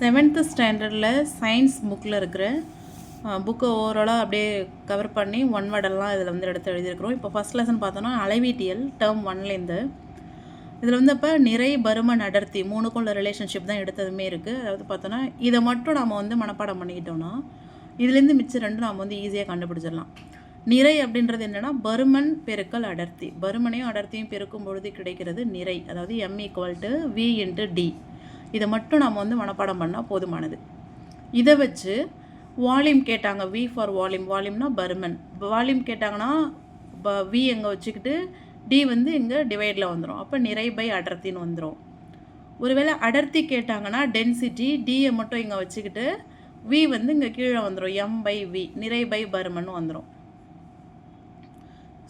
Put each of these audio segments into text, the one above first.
Seventh ஸ்டாண்டர்டில் science புக்கில் இருக்கிற புக்கை ஓவராலாக அப்படியே கவர் பண்ணி ஒன் வேர்டெல்லாம் இதில் வந்து எடுத்து எழுதியிருக்கிறோம். இப்போ ஃபஸ்ட் லெசன் பார்த்தோன்னா அளவீட்டியல் டேர்ம் ஒன்லேருந்து இதில் வந்து இப்போ நிறை பருமன் அடர்த்தி மூணுக்கும் உள்ள ரிலேஷன்ஷிப் தான் எடுத்ததுமே இருக்குது அதாவது பார்த்தோன்னா இதை மட்டும் நம்ம வந்து மனப்பாடம் பண்ணிக்கிட்டோம்னா இதுலேருந்து மிச்சம் ரெண்டும் நாம் வந்து ஈஸியாக கண்டுபிடிச்சிடலாம். நிறை அப்படின்றது என்னென்னா பருமன் பெருக்கல் அடர்த்தி. பருமனையும் அடர்த்தியும் பெருக்கும் பொழுது கிடைக்கிறது நிறை. அதாவது M equal to V into T இதை மட்டும் நம்ம வந்து மனப்பாடம் பண்ணால் போதுமானது. இதை வச்சு வால்யூம் கேட்டாங்க வி ஃபார் வால்யூம் வால்யூம்னா பர்மன். வால்யூம் கேட்டாங்கன்னா ப வி எங்கே வச்சுக்கிட்டு டி வந்து இங்கே டிவைடில் வந்துடும் அப்போ நிறை பை அடர்த்தின்னு வந்துடும் ஒருவேளை அடர்த்தி கேட்டாங்கன்னா டென்சிட்டி டியை மட்டும் இங்கே வச்சுக்கிட்டு வி வந்து இங்கே கீழே வந்துடும் எம் பை வி நிறை பை பருமன் வந்துடும்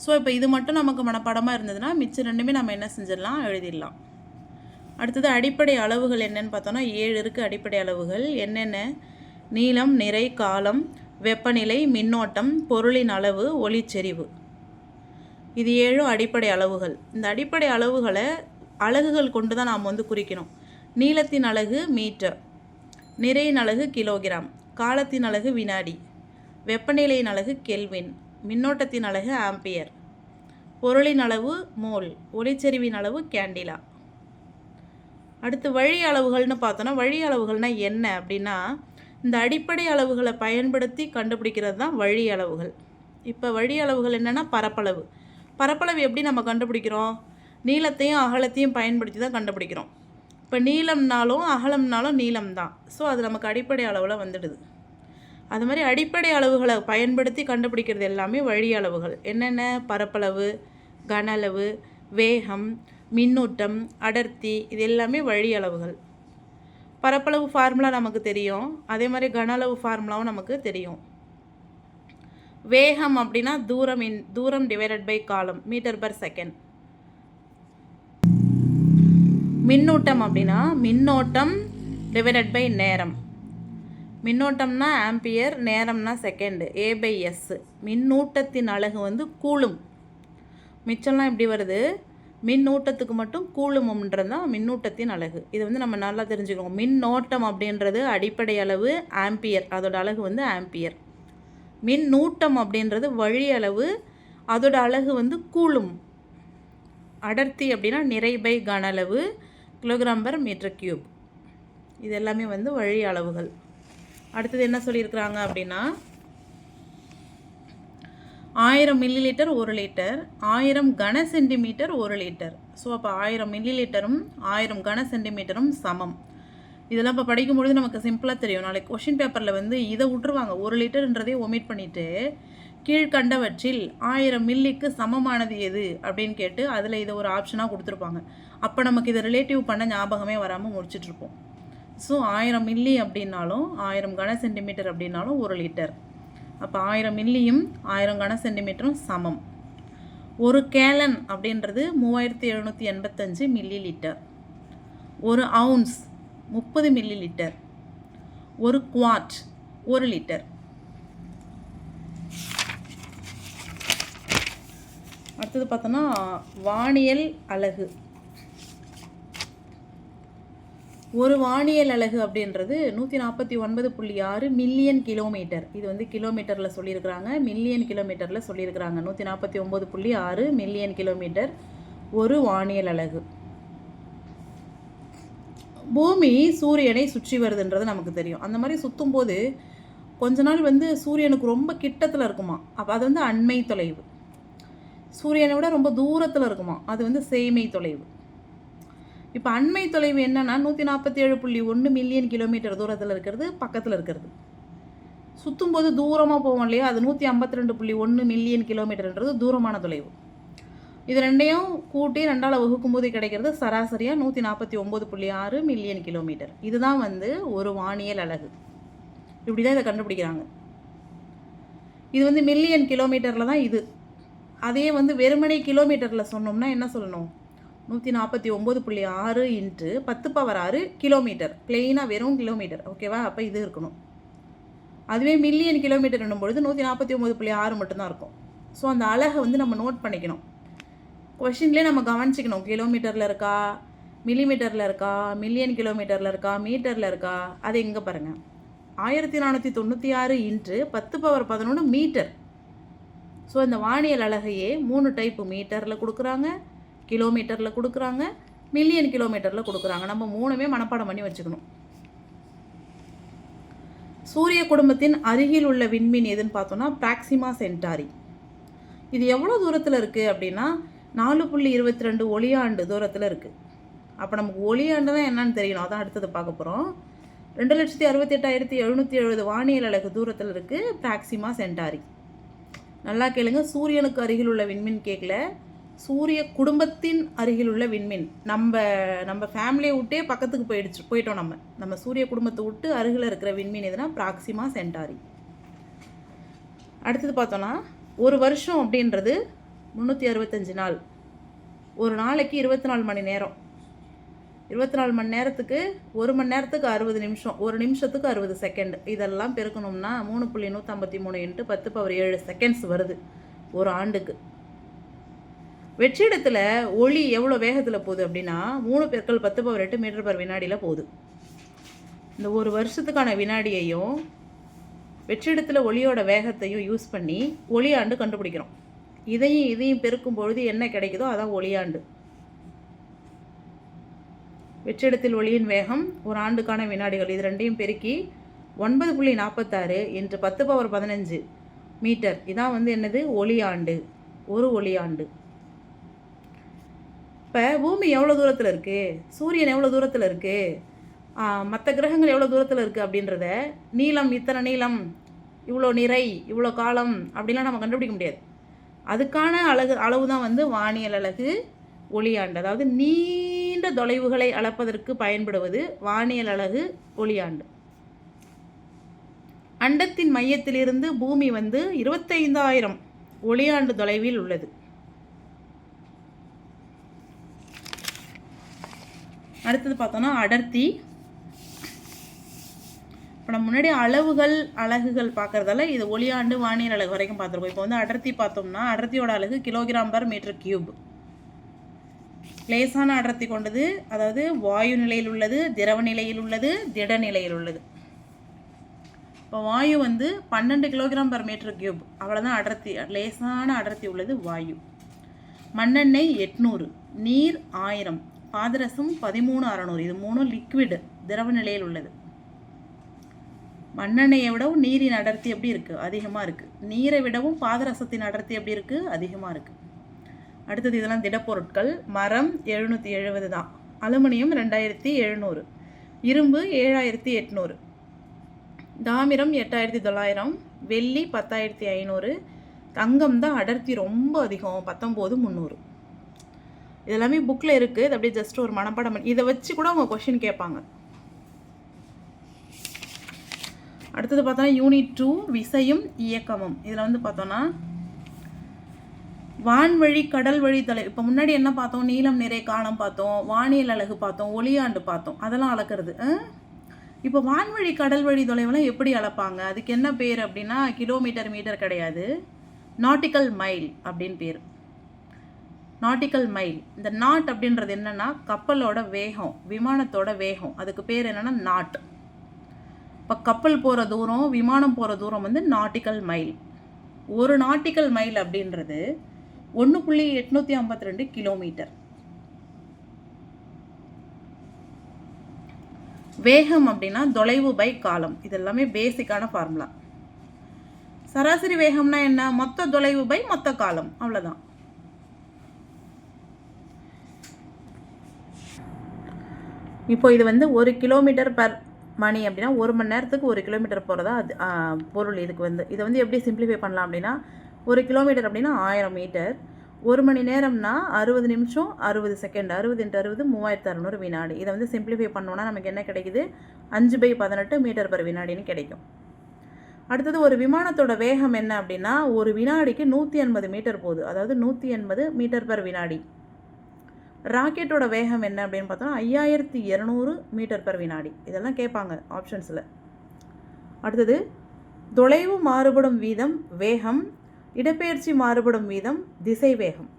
ஸோ இப்போ இது மட்டும் நமக்கு மனப்பாடமாக இருந்ததுன்னா மிச்சம் ரெண்டுமே நம்ம என்ன செஞ்சிடலாம்? எழுதிடலாம். அடுத்தது அடிப்படை அளவுகள் என்னென்னு பார்த்தோன்னா ஏழு இருக்குது அடிப்படை அளவுகள். என்னென்ன? நீளம் நிறை காலம் வெப்பநிலை மின்னோட்டம் பொருளின் அளவு ஒளிச்செறிவு. இது ஏழும் அடிப்படை அளவுகள். இந்த அடிப்படை அளவுகளை அலகுகள் கொண்டு தான் நாம் வந்து குறிக்கணும். நீளத்தின் அலகு மீட்டர் நிறையின் அலகு கிலோகிராம் காலத்தின் அலகு வினாடி வெப்பநிலையின் அலகு கெல்வின் மின்னோட்டத்தின் அலகு ஆம்பியர் பொருளின் அளவு மோல் ஒளிச்செறிவின் அளவு கேண்டிலா. அடுத்து வழி அளவுகள்னு பார்த்தோன்னா வழி அளவுகள்னால் என்ன அப்படின்னா இந்த அடிப்படை அளவுகளை பயன்படுத்தி கண்டுபிடிக்கிறது தான் வழி அளவுகள். இப்போ வழி அளவுகள் என்னென்னா பரப்பளவு. பரப்பளவு எப்படி நம்ம கண்டுபிடிக்கிறோம்? நீளத்தையும் அகலத்தையும் பயன்படுத்தி தான் கண்டுபிடிக்கிறோம். இப்போ நீளம்னாலும் அகலம்னாலும் நீளம் தான். ஸோ அது நமக்கு அடிப்படை அளவில் வந்துடுது. அது மாதிரி அடிப்படை அளவுகளை பயன்படுத்தி கண்டுபிடிக்கிறது எல்லாமே வழி அளவுகள். என்னென்ன? பரப்பளவு கன அளவு வேகம் மின்னூட்டம் அடர்த்தி இது எல்லாமே வழி அளவுகள் பரப்பளவு ஃபார்முலா நமக்கு தெரியும். அதே மாதிரி கன அளவு ஃபார்முலாவும் நமக்கு தெரியும். வேகம் அப்படின்னா தூரம் இன் தூரம் டிவைடட் பை காலம் மீட்டர் பர் செகண்ட் மின்னூட்டம் அப்படின்னா மின்னோட்டம் டிவைடட் பை நேரம். மின்னோட்டம்னா ஆம்பியர் நேரம்னா செகண்டு ஏ பை எஸ் மின்னூட்டத்தின் அழகு வந்து கூலும் மிச்சம்லாம் எப்படி வருது? மின்னூட்டத்துக்கு மட்டும் கூலுமம்ன்றது தான் மின்னூட்டத்தின் அழகு இது வந்து நம்ம நல்லா தெரிஞ்சுக்கணும். மின்னோட்டம் அப்படின்றது அடிப்படை அளவு ஆம்பியர். அதோட அழகு வந்து ஆம்பியர். மின்னூட்டம் அப்படின்றது வழி அளவு அதோட அழகு வந்து கூலும் அடர்த்தி அப்படின்னா நிறைபை கன அளவு கிலோகிராம் பர் மீட்டர் கியூப். இது எல்லாமே வந்து வழி அளவுகள். அடுத்தது என்ன சொல்லியிருக்கிறாங்க அப்படின்னா ஆயிரம் மில்லி லிட்டர் ஒரு லிட்டர் ஆயிரம் கன சென்டிமீட்டர் ஒரு லிட்டர் ஸோ அப்போ ஆயிரம் மில்லி லிட்டரும் ஆயிரம் கன சென்டிமீட்டரும் சமம். இதெல்லாம் இப்போ படிக்கும்பொழுது நமக்கு சிம்பிளாக தெரியும். நாளைக்கு கொஷின் பேப்பரில் வந்து இதை விட்டுருவாங்க. ஒரு லிட்டர்ன்றதே ஒமிட் பண்ணிவிட்டு கீழ்கண்டவற்றில் ஆயிரம் மில்லிக்கு சமமானது எது? அப்படின்னு கேட்டு அதில் இதை ஒரு ஆப்ஷனாக கொடுத்துருப்பாங்க. அப்போ நமக்கு இதை ரிலேட்டிவ் பண்ண ஞாபகமே வராமல் முடிச்சிட்ருப்போம் ஸோ ஆயிரம் மில்லி அப்படின்னாலும் ஆயிரம் கன சென்டிமீட்டர் அப்படின்னாலும் ஒரு லிட்டர் அப்போ ஆயிரம் மில்லியும் ஆயிரம் கன சென்டிமீட்டரும் சமம். ஒரு கேலன் அப்படின்றது மூவாயிரத்தி எழுநூற்றி எண்பத்தஞ்சு மில்லி லிட்டர் ஒரு அவுன்ஸ் முப்பது மில்லி லிட்டர் ஒரு குவாட் ஒரு லிட்டர். அடுத்தது பார்த்தோன்னா வானியல் அலகு. ஒரு வானியல் அலகு அப்படின்றது நூற்றி நாற்பத்தி ஒன்பது புள்ளி ஆறு மில்லியன் கிலோமீட்டர் இது வந்து கிலோமீட்டரில் சொல்லியிருக்கிறாங்க. மில்லியன் கிலோமீட்டரில் சொல்லியிருக்கிறாங்க. நூற்றி நாற்பத்தி ஒம்பது புள்ளி ஆறு மில்லியன் கிலோமீட்டர் ஒரு வானியல் அலகு. பூமி சூரியனை சுற்றி வருதுன்றது நமக்கு தெரியும். அந்த மாதிரி சுற்றும் போது கொஞ்ச நாள் வந்து சூரியனுக்கு ரொம்ப கிட்டத்தில் இருக்குமா? அப்போ அது வந்து அண்மை தொலைவு. சூரியனை விட ரொம்ப தூரத்தில் இருக்குமா? அது வந்து சேமை தொலைவு. இப்போ அண்மை தொலைவு என்னென்னா நூற்றி நாற்பத்தி ஏழு புள்ளி ஒன்று மில்லியன் கிலோமீட்டர் தூரத்தில் இருக்கிறது பக்கத்தில் இருக்கிறது. சுற்றும் போது தூரமாக போவோம் இல்லையா? அது நூற்றி ஐம்பத்தி ரெண்டு புள்ளி ஒன்று மில்லியன் கிலோமீட்டர்ன்றது தூரமான தொலைவு. இது ரெண்டையும் கூட்டி ரெண்டால் வகுக்கும் போது கிடைக்கிறது சராசரியாக நூற்றி நாற்பத்தி ஒம்பது புள்ளி ஆறு மில்லியன் கிலோமீட்டர் இதுதான் வந்து ஒரு வானியல் அழகு. இப்படி தான் இதை கண்டுபிடிக்கிறாங்க. இது வந்து மில்லியன் கிலோமீட்டரில் தான் இது. அதே வந்து வெறுமனை கிலோமீட்டரில் சொன்னோம்னா என்ன சொல்லணும்? நூற்றி நாற்பத்தி ஒம்பது புள்ளி ஆறு இன்ட்டு பத்து பவர் ஆறு கிலோமீட்டர் பிளெயினாக வெறும் கிலோமீட்டர் ஓகேவா அப்போ இது இருக்கணும். அதுவே மில்லியன் கிலோமீட்டர் பொழுது நூற்றி நாற்பத்தி ஒம்பது புள்ளி ஆறு மட்டும்தான் இருக்கும். ஸோ அந்த அழகை வந்து நம்ம நோட் பண்ணிக்கணும். கொஷின்லேயே நம்ம கவனிச்சிக்கணும். கிலோமீட்டரில் இருக்கா? மில்லிமீட்டரில் இருக்கா? மில்லியன் கிலோமீட்டரில் இருக்கா? மீட்டரில் இருக்கா? அது எங்கே பாருங்கள் ஆயிரத்தி நானூற்றி தொண்ணூற்றி ஆறு இன்ட்டு பத்து பவர் பதினொன்று மீட்டர் ஸோ இந்த வானியல் அலகையே மூணு டைப்பு மீட்டரில் கொடுக்குறாங்க. கிலோமீட்டரில் கொடுக்குறாங்க மில்லியன் கிலோமீட்டரில் கொடுக்குறாங்க. நம்ம மூணுமே மனப்பாடம் பண்ணி வச்சுக்கணும். சூரிய குடும்பத்தின் அருகில் உள்ள விண்மீன் எதுன்னு பார்த்தோன்னா பிராக்சிமா சென்டாரி இது எவ்வளோ தூரத்தில் இருக்குது அப்படின்னா நாலு புள்ளி இருபத்தி ரெண்டு ஒளியாண்டு தூரத்தில் இருக்குது அப்போ நமக்கு ஒளியாண்டு தான் என்னன்னு தெரியணும். அதான் அடுத்தது பார்க்க போகிறோம் ரெண்டு லட்சத்தி அறுபத்தி எட்டாயிரத்தி எழுநூற்றி எழுபது வானியல் அலகு தூரத்தில் இருக்குது பிராக்சிமா சென்டாரி நல்லா கேளுங்க. சூரியனுக்கு அருகில் உள்ள விண்மீன் கேட்கல சூரிய குடும்பத்தின் அருகில் உள்ள விண்மீன். நம்ம நம்ம ஃபேமிலியை விட்டே பக்கத்துக்கு போயிடுச்சு போயிட்டோம் நம்ம. நம்ம சூரிய குடும்பத்தை விட்டு அருகில் இருக்கிற விண்மீன் எதுனா பிராக்சிமா சென்டாரி அடுத்தது பார்த்தோன்னா ஒரு வருஷம் அப்படின்றது முந்நூற்றி அறுபத்தஞ்சு நாள். ஒரு நாளைக்கு இருபத்தி நாலு மணி நேரம். இருபத்தி நாலு மணி நேரத்துக்கு ஒரு மணி நேரத்துக்கு அறுபது நிமிஷம் ஒரு நிமிஷத்துக்கு அறுபது செகண்ட் இதெல்லாம் பெருக்கணும்னா மூணு புள்ளி நூற்றம்பத்தி மூணு இன்ட்டு பத்து பவர் ஏழு செகண்ட்ஸ் வருது ஒரு ஆண்டுக்கு. வெற்றிடத்தில் ஒளி எவ்வளோ வேகத்தில் போகுது அப்படின்னா மூணு பெருக்கள் பத்து பவர் எட்டு மீட்டர் பர் வினாடியில் போகுது. இந்த ஒரு வருஷத்துக்கான வினாடியையும் வெற்றிடத்தில் ஒளியோட வேகத்தையும் யூஸ் பண்ணி ஒளியாண்டு கண்டுபிடிக்கிறோம். இதையும் இதையும் பெருக்கும் பொழுது என்ன கிடைக்குதோ அதான் ஒளியாண்டு. வெற்றிடத்தில் ஒளியின் வேகம் ஒரு ஆண்டுக்கான வினாடிகள். இது ரெண்டையும் பெருக்கி ஒன்பது புள்ளி நாற்பத்தாறு இன்று பத்து பவர் பதினஞ்சு மீட்டர் இதான் வந்து என்னது? ஒளியாண்டு. ஒரு ஒளியாண்டு. இப்போ பூமி எவ்வளோ தூரத்தில் இருக்குது சூரியன் எவ்வளோ தூரத்தில் இருக்குது மற்ற கிரகங்கள் எவ்வளோ தூரத்தில் இருக்குது அப்படின்றத நீளம் இத்தனை நீளம் இவ்வளோ நிறை இவ்வளோ காலம் அப்படிலாம் நம்ம கண்டுபிடிக்க முடியாது. அதுக்கான அழகு அளவு தான் வந்து வானியல் அழகு ஒளியாண்டு. அதாவது நீண்ட தொலைவுகளை அளப்பதற்கு பயன்படுவது வானியல் அழகு ஒளியாண்டு. அண்டத்தின் மையத்திலிருந்து பூமி வந்து இருபத்தைந்தாயிரம் ஒளியாண்டு தொலைவில் உள்ளது. அடுத்தது பார்த்தோன்னா அடர்த்தி. இப்போ நம்ம முன்னாடி அளவுகள் அலகுகள் பார்க்குறதால இது ஒளியாண்டு வானியல் அலகு வரைக்கும் பார்த்துருக்கோம். இப்போ வந்து அடர்த்தி பார்த்தோம்னா அடர்த்தியோட அலகு கிலோகிராம் பர் மீட்டர் கியூப் லேசான அடர்த்தி கொண்டது அதாவது வாயு நிலையில் உள்ளது திரவ நிலையில் உள்ளது திட நிலையில் உள்ளது. இப்போ வாயு வந்து பன்னெண்டு கிலோகிராம் பர் மீட்டர் கியூப் அவ்வளோதான் அடர்த்தி லேசான அடர்த்தி உள்ளது வாயு. மண்ணெண்ணெய் எட்நூறு நீர் ஆயிரம். பாதரசம் பதிமூணு அறநூறு. இது மூணும் லிக்விடு திரவ நிலையில் உள்ளது. மண்ணெண்ணெயை விடவும் நீரின் அடர்த்தி எப்படி இருக்குது அதிகமாக இருக்குது நீரை விடவும் பாதரசத்தின் அடர்த்தி எப்படி இருக்குது அதிகமாக இருக்குது அடுத்தது இதெல்லாம் திடப்பொருட்கள். மரம் எழுநூற்றி எழுபது தான். அலுமினியம் ரெண்டாயிரத்தி எழுநூறு. இரும்பு ஏழாயிரத்தி எட்நூறு. தாமிரம் எட்டாயிரத்தி தொள்ளாயிரம். வெள்ளி பத்தாயிரத்தி ஐநூறு. தங்கம் தான் அடர்த்தி ரொம்ப அதிகம். பத்தொம்போது முந்நூறு. இதெல்லாமே புக்கில் இருக்குது இது அப்படியே ஜஸ்ட் ஒரு மனப்பாடம் பண்ணி இதை வச்சு கூட அவங்க கொஷின் கேட்பாங்க. அடுத்தது பார்த்தோன்னா யூனிட் டூ விசையும் இயக்கமும். இதில் வந்து பார்த்தோன்னா வான்வழி கடல் வழி தலை இப்போ முன்னாடி என்ன பார்த்தோம்? நீளம் நிறை காலம் பார்த்தோம் வானியல் அழகு பார்த்தோம் ஒளியாண்டு பார்த்தோம். அதெல்லாம் அளக்கிறது. இப்போ வான்வழி கடல் வழி தொலைவெல்லாம் எப்படி அளப்பாங்க? அதுக்கு என்ன பேர் அப்படின்னா கிலோமீட்டர் மீட்டர் கிடையாது. நாட்டிக்கல் மைல் அப்படின்னு பேர். நாட்டிக்கல் மைல் இந்த நாட் அப்படின்றது என்னென்னா கப்பலோட வேகம் விமானத்தோட வேகம். அதுக்கு பேர் என்னென்னா நாட். இப்போ கப்பல் போகிற தூரம் விமானம் போகிற தூரம் வந்து நாட்டிக்கல் மைல் ஒரு நாட்டிக்கல் மைல் அப்படின்றது ஒன்று புள்ளி எட்நூற்றி ஐம்பத்தி ரெண்டு கிலோமீட்டர். வேகம் அப்படின்னா தொலைவு பை காலம். இது எல்லாமே பேசிக்கான ஃபார்முலா சராசரி வேகம்னா என்ன? மொத்த தொலைவு பை மொத்த காலம். அவ்வளோதான் இப்போ இது வந்து ஒரு கிலோமீட்டர் பர் மணி அப்படின்னா ஒரு மணி நேரத்துக்கு ஒரு கிலோமீட்டர் போகிறதா அது பொருள் இதுக்கு வந்து. இதை வந்து எப்படி சிம்பிளிஃபை பண்ணலாம் அப்படின்னா ஒரு கிலோமீட்டர் அப்படின்னா ஆயிரம் மீட்டர் ஒரு மணி நேரம்னா அறுபது நிமிஷம் அறுபது செகண்ட் அறுபது இன்ட்டு அறுபது மூவாயிரத்து அறநூறு வினாடி. இதை வந்து சிம்பிளிஃபை பண்ணோன்னா நமக்கு என்ன கிடைக்குது? அஞ்சு பை பதினெட்டு மீட்டர் பர் வினாடின்னு கிடைக்கும். அடுத்தது ஒரு விமானத்தோட வேகம் என்ன அப்படின்னா ஒரு வினாடிக்கு நூற்றி எண்பது மீட்டர் போகுது. அதாவது நூற்றி எண்பது மீட்டர் பர் வினாடி. ராக்கெட்டோட வேகம் என்ன அப்படின்னு பார்த்தோம்னா ஐயாயிரத்தி இரநூறு மீட்டர் பர் வினாடி. இதெல்லாம் கேட்பாங்க ஆப்ஷன்ஸில் அடுத்தது தொலைவு மாறுபடும் வீதம் வேகம் இடப்பெயர்ச்சி மாறுபடும் வீதம் திசை வேகம்.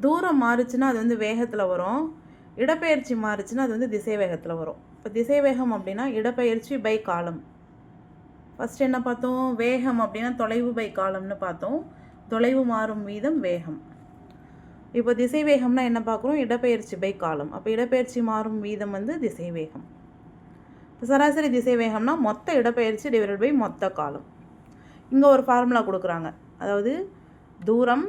தூரம் மாறுச்சுன்னா அது வந்து வேகத்தில் வரும். இடப்பெயர்ச்சி மாறுச்சுன்னா அது வந்து திசை வேகத்தில் வரும். இப்போ திசை வேகம் அப்படின்னா இடப்பெயர்ச்சி பை காலம் ஃபஸ்ட் என்ன பார்த்தோம்? வேகம் அப்படின்னா தொலைவு பை காலம்னு பார்த்தோம். தொலைவு மாறும் வீதம் வேகம். இப்போ திசைவேகம்னா என்ன பார்க்குறோம்? இடப்பெயர்ச்சி பை காலம் அப்போ இடப்பெயர்ச்சி மாறும் வீதம் வந்து திசைவேகம். இப்போ சராசரி திசை வேகம்னா மொத்த இடப்பெயர்ச்சி டிவைடட் பை மொத்த காலம் இங்கே ஒரு ஃபார்முலா கொடுக்குறாங்க. அதாவது தூரம்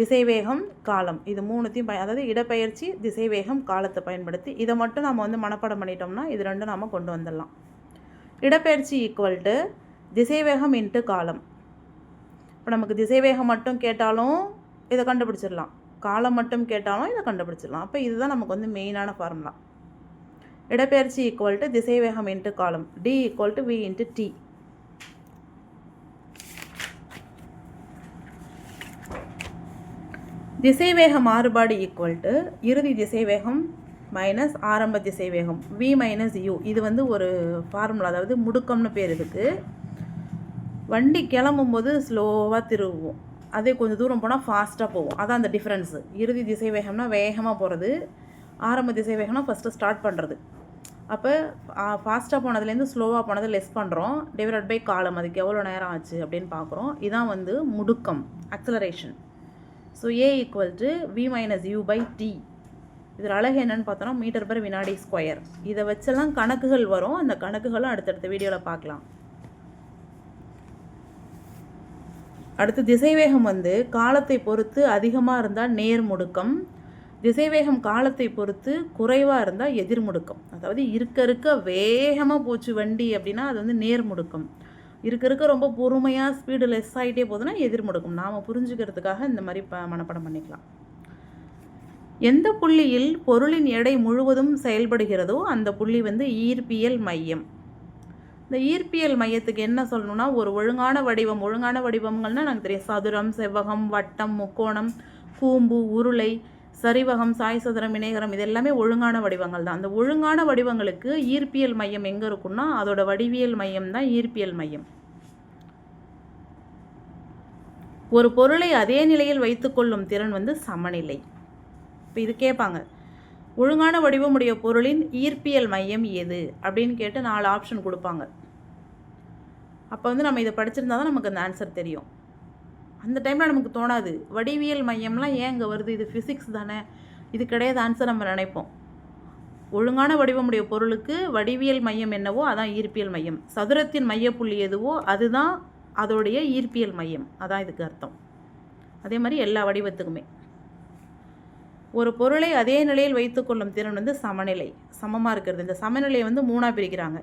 திசைவேகம் காலம் இது மூணுத்தையும் பய அதாவது இடப்பெயர்ச்சி திசைவேகம் காலத்தை பயன்படுத்தி இதை மட்டும் நம்ம வந்து மனப்பாடம் பண்ணிட்டோம்னா இது ரெண்டும் நாம் கொண்டு வந்துடலாம். இடப்பெயர்ச்சி ஈக்குவல் டு திசைவேகம் இன்ட்டு காலம் இப்போ நமக்கு திசைவேகம் மட்டும் கேட்டாலும் இதை கண்டுபிடிச்சிடலாம். காலம் மட்டும் கேட்டாலும் இதை கண்டுபிடிச்சிடலாம். அப்போ இதுதான் நமக்கு வந்து மெயினான ஃபார்முலா இடப்பெயர்ச்சி ஈக்குவல் டு திசைவேகம் இன்ட்டு காலம் T equal to V into T திசைவேக மாறுபாடு ஈக்குவல் டு இறுதி திசைவேகம் மைனஸ் ஆரம்ப திசைவேகம். வி மைனஸ் யூ இது வந்து ஒரு ஃபார்முலா அதாவது முடுக்கம்னு பேர் இதுக்கு. வண்டி கிளம்பும்போது ஸ்லோவாக திருவுவோம். அதே கொஞ்சம் தூரம் போனால் ஃபாஸ்ட்டாக போவோம் அதான் அந்த டிஃப்ரென்ஸு இறுதி திசை வேகம்னா வேகமாக போகிறது ஆரம்ப திசை வேகம்னா ஃபஸ்ட்டு ஸ்டார்ட் பண்ணுறது அப்போ ஃபாஸ்ட்டாக போனதுலேருந்து ஸ்லோவாக போனது லெஸ் பண்ணுறோம் டிவைட் பை காலம் அதுக்கு எவ்வளோ நேரம் ஆச்சு அப்படின்னு பார்க்குறோம் இதான் வந்து முடுக்கம் acceleration so A equal to V minus U by T இதில் அழகு என்னென்னு பார்த்தோன்னா மீட்டர் பர் வினாடி ஸ்கொயர் இதை வச்செல்லாம் கணக்குகள் வரும். அந்த கணக்குகளும் அடுத்தடுத்த வீடியோவில் பார்க்கலாம். அடுத்து திசைவேகம் வந்து காலத்தை பொறுத்து அதிகமாக இருந்தால் நேர் முடுக்கம். திசைவேகம் காலத்தை பொறுத்து குறைவாக இருந்தால் எதிர் முடுக்கம். அதாவது இருக்க இருக்க வேகமாக போச்சு வண்டி அப்படின்னா அது வந்து நேர் முடுக்கம். இருக்க இருக்க ரொம்ப பொறுமையாக ஸ்பீடு லெஸ் ஆகிட்டே போகுதுன்னா எதிர் முடுக்கம். நாம் புரிஞ்சுக்கிறதுக்காக இந்த மாதிரி ப மனப்படம் பண்ணிக்கலாம். எந்த புள்ளியில் பொருளின் எடை முழுவதும் செயல்படுகிறதோ அந்த புள்ளி வந்து ஈர்ப்பியல் மையம். இந்த ஈர்ப்பியல் மையத்துக்கு என்ன சொல்லணும்னா ஒரு ஒழுங்கான வடிவம் ஒழுங்கான வடிவங்கள்னா நாங்கள் தெரியும். சதுரம் செவ்வகம் வட்டம் முக்கோணம் கூம்பு உருளை சரிவகம் சாய் சதுரம் இணைகரம் இது எல்லாமே ஒழுங்கான வடிவங்கள் தான். அந்த ஒழுங்கான வடிவங்களுக்கு ஈர்ப்பியல் மையம் எங்கே இருக்குன்னா அதோட வடிவியல் மையம் தான் ஈர்ப்பியல் மையம். ஒரு பொருளை அதே நிலையில் வைத்துக்கொள்ளும் திறன் வந்து சமநிலை. இப்போ இது கேட்பாங்க ஒழுங்கான வடிவமுடைய பொருளின் ஈர்ப்பியல் மையம் எது? அப்படின்னு கேட்டு நாலு ஆப்ஷன் கொடுப்பாங்க. அப்போ வந்து நம்ம இதை படிச்சிருந்தா தான் நமக்கு அந்த ஆன்சர் தெரியும். அந்த டைமில் நமக்கு தோணாது. வடிவியல் மையம்லாம் ஏன் இங்கே வருது? இது ஃபிசிக்ஸ் தானே. இது கிடையாது ஆன்சர் நம்ம நினைப்போம். ஒழுங்கான வடிவமுடைய பொருளுக்கு வடிவியல் மையம் என்னவோ அதான் ஈர்ப்பியல் மையம். சதுரத்தின் மையப்புள்ளி எதுவோ அதுதான் அதோடைய ஈர்ப்பியல் மையம். அதான் இதுக்கு அர்த்தம். அதே மாதிரி எல்லா வடிவத்துக்குமே. ஒரு பொருளை அதே நிலையில் வைத்துக்கொள்ளும் திறன் வந்து சமநிலை சமமாக இருக்கிறது. இந்த சமநிலையை வந்து மூணாக பிரிக்கிறாங்க.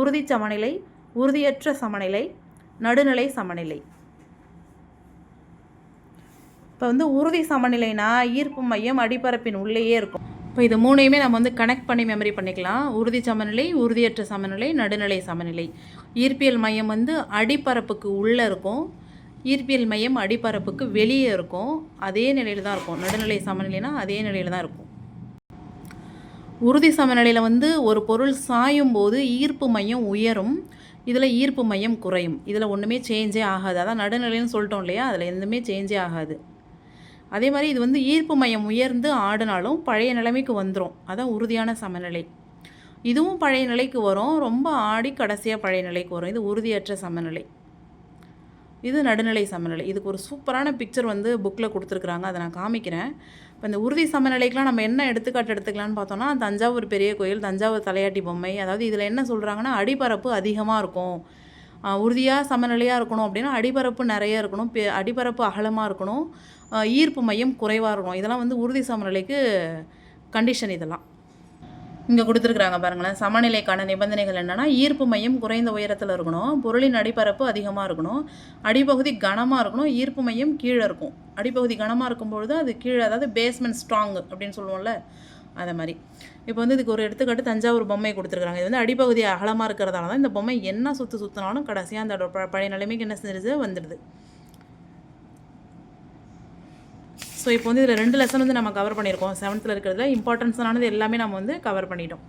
உறுதி சமநிலை உறுதியற்ற சமநிலை நடுநிலை சமநிலை. இப்போ வந்து உறுதி சமநிலைனா ஈர்ப்பு மையம் அடிப்பரப்பின் உள்ளேயே இருக்கும். இப்போ இது மூணையுமே நம்ம வந்து கனெக்ட் பண்ணி மெமரி பண்ணிக்கலாம். உறுதி சமநிலை உறுதியற்ற சமநிலை நடுநிலை சமநிலை. ஈர்ப்பியல் மையம் வந்து அடிப்பரப்புக்கு உள்ளே இருக்கும். ஈர்ப்பியல் மையம் அடிப்பரப்புக்கு வெளியே இருக்கும். அதே நிலையில் தான் இருக்கும். நடுநிலை சமநிலைனா அதே நிலையில் தான் இருக்கும். உறுதி சமநிலையில் வந்து ஒரு பொருள் சாயும் போது ஈர்ப்பு மையம் உயரும். இதில் ஈர்ப்பு மையம் குறையும். இதில் ஒன்றுமே சேஞ்சே ஆகாது. அதான் நடுநிலைன்னு சொல்லிட்டோம் இல்லையா? அதில் எதுவுமே சேஞ்சே ஆகாது. அதே மாதிரி இது வந்து ஈர்ப்பு மையம் உயர்ந்து ஆடினாலும் பழைய நிலைமைக்கு வந்துடும் அதான் உறுதியான சமநிலை. இதுவும் பழைய நிலைக்கு வரும். ரொம்ப ஆடி கடைசியாக பழைய நிலைக்கு வரும். இது உறுதியற்ற சமநிலை. இது நடுநிலை சமநிலை. இதுக்கு ஒரு சூப்பரான பிக்சர் வந்து புக்கில் கொடுத்துருக்குறாங்க. அதை நான் காமிக்கிறேன். இப்போ இந்த உறுதி சமநிலைக்கெலாம் நம்ம என்ன எடுத்துக்காட்டு எடுத்துக்கலாம்னு பார்த்தோம்னா தஞ்சாவூர் பெரிய கோயில் தஞ்சாவூர் தலையாட்டி பொம்மை. அதாவது இதில் என்ன சொல்கிறாங்கன்னா அடிப்பரப்பு அதிகமாக இருக்கும். உறுதியாக சமநிலையாக இருக்கணும் அப்படின்னா அடிபரப்பு நிறைய இருக்கணும். அடிபரப்பு அடிப்பரப்பு அகலமாக இருக்கணும் ஈர்ப்பு மையம் குறைவாக இருக்கணும். இதெல்லாம் வந்து உறுதி சமநிலைக்கு கண்டிஷன் இதெல்லாம். இங்கே கொடுத்துருக்குறாங்க பாருங்களேன். சமநிலைக்கான நிபந்தனைகள் என்னென்னா ஈர்ப்பு மையம் குறைந்த உயரத்தில் இருக்கணும். பொருளின் அடிப்பரப்பு அதிகமாக இருக்கணும். அடிப்பகுதி கனமாக இருக்கணும். ஈர்ப்பு மையம் கீழே இருக்கும். அடிப்பகுதி கனமாக இருக்கும்பொழுது அது கீழே அதாவது பேஸ்மெண்ட் ஸ்ட்ராங் அப்படின்னு சொல்லுவோம்ல அதை மாதிரி. இப்போ வந்து இதுக்கு ஒரு எடுத்துக்காட்டு தஞ்சாவூர் பொம்மை கொடுத்துருக்காங்க இது வந்து அடிப்பகுதி அகலமாக இருக்கிறதால தான் இந்த பொம்மை என்ன சுற்று சுற்றினாலும் கடைசியாக அந்த பழைய நிலைமைக்கு என்ன செஞ்சிருது? வந்துடுது. ஸோ இப்போ வந்து இதில் ரெண்டு லெசன் வந்து நம்ம கவர் பண்ணியிருக்கோம். செவன்த்தில் இருக்கிறதுல இம்பார்ட்டன்ஸானது எல்லாமே நம்ம வந்து கவர் பண்ணிட்டோம்.